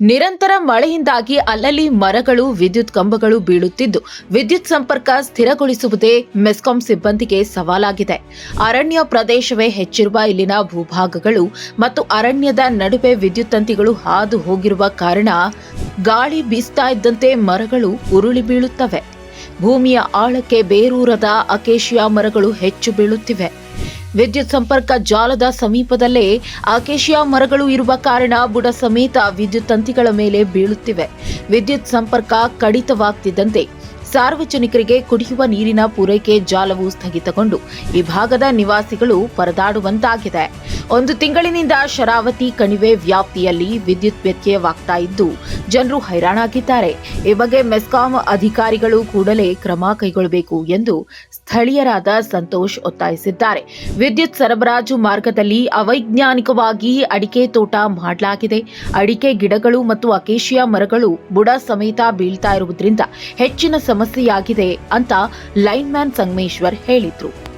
ನಿರಂತರ ಮಳೆಯಿಂದಾಗಿ ಅಲ್ಲಲ್ಲಿ ಮರಗಳು, ವಿದ್ಯುತ್ ಕಂಬಗಳು ಬೀಳುತ್ತಿದ್ದು, ವಿದ್ಯುತ್ ಸಂಪರ್ಕ ಸ್ಥಿರಗೊಳಿಸುವುದೇ ಮೆಸ್ಕಾಂ ಸಿಬ್ಬಂದಿಗೆ ಸವಾಲಾಗಿದೆ. ಅರಣ್ಯ ಪ್ರದೇಶವೇ ಹೆಚ್ಚಿರುವ ಇಲ್ಲಿನ ಭೂಭಾಗಗಳು ಮತ್ತು ಅರಣ್ಯದ ನಡುವೆ ವಿದ್ಯುತ್ ತಂತಿಗಳು ಹಾದು ಹೋಗಿರುವ ಕಾರಣ ಗಾಳಿ ಬೀಸ್ತಾ ಇದ್ದಂತೆ ಮರಗಳು ಉರುಳಿ ಬೀಳುತ್ತವೆ. ಭೂಮಿಯ ಆಳಕ್ಕೆ ಬೇರೂರದ ಅಕೇಶಿಯಾ ಮರಗಳು ಹೆಚ್ಚು ಬೀಳುತ್ತಿವೆ. ವಿದ್ಯುತ್ ಸಂಪರ್ಕ ಜಾಲದ ಸಮೀಪದಲ್ಲೇ ಆಕೇಶಿಯಾ ಮರಗಳು ಇರುವ ಕಾರಣ ಬುಡ ಸಮೇತ ವಿದ್ಯುತ್ ತಂತಿಗಳ ಮೇಲೆ ಬೀಳುತ್ತಿವೆ. ವಿದ್ಯುತ್ ಸಂಪರ್ಕ ಕಡಿತವಾಗ್ತಿದ್ದಂತೆ ಸಾರ್ವಜನಿಕರಿಗೆ ಕುಡಿಯುವ ನೀರಿನ ಪೂರೈಕೆ ಜಾಲವು ಸ್ಥಗಿತಗೊಂಡು ಈ ಭಾಗದ ನಿವಾಸಿಗಳು ಪರದಾಡುವಂತಾಗಿದೆ. ಒಂದು ತಿಂಗಳಿನಿಂದ ಶರಾವತಿ ಕಣಿವೆ ವ್ಯಾಪ್ತಿಯಲ್ಲಿ ವಿದ್ಯುತ್ ವ್ಯತ್ಯಯವಾಗ್ತಾ ಇದ್ದು, ಜನರು ಹೈರಾಣಾಗಿದ್ದಾರೆ. ಈ ಬಗ್ಗೆ ಮೆಸ್ಕಾಂ ಅಧಿಕಾರಿಗಳು ಕೂಡಲೇ ಕ್ರಮ ಕೈಗೊಳ್ಳಬೇಕು ಎಂದು ಸ್ಥಳೀಯರಾದ ಸಂತೋಷ್ ಒತ್ತಾಯಿಸಿದ್ದಾರೆ. ವಿದ್ಯುತ್ ಸರಬರಾಜು ಮಾರ್ಗದಲ್ಲಿ ಅವೈಜ್ಞಾನಿಕವಾಗಿ ಅಡಿಕೆ ತೋಟ ಮಾಡಲಾಗಿದೆ. ಅಡಿಕೆ ಗಿಡಗಳು ಮತ್ತು ಅಕೇಶಿಯಾ ಮರಗಳು ಬುಡ ಸಮೇತ ಬೀಳ್ತಾ ಇರುವುದರಿಂದ ಹೆಚ್ಚಿನ ಸಮಸ್ಯೆಯಾಗಿದೆ ಅಂತ ಲೈನ್ಮ್ಯಾನ್ ಸಂಗಮೇಶ್ವರ್ ಹೇಳಿದ್ರು.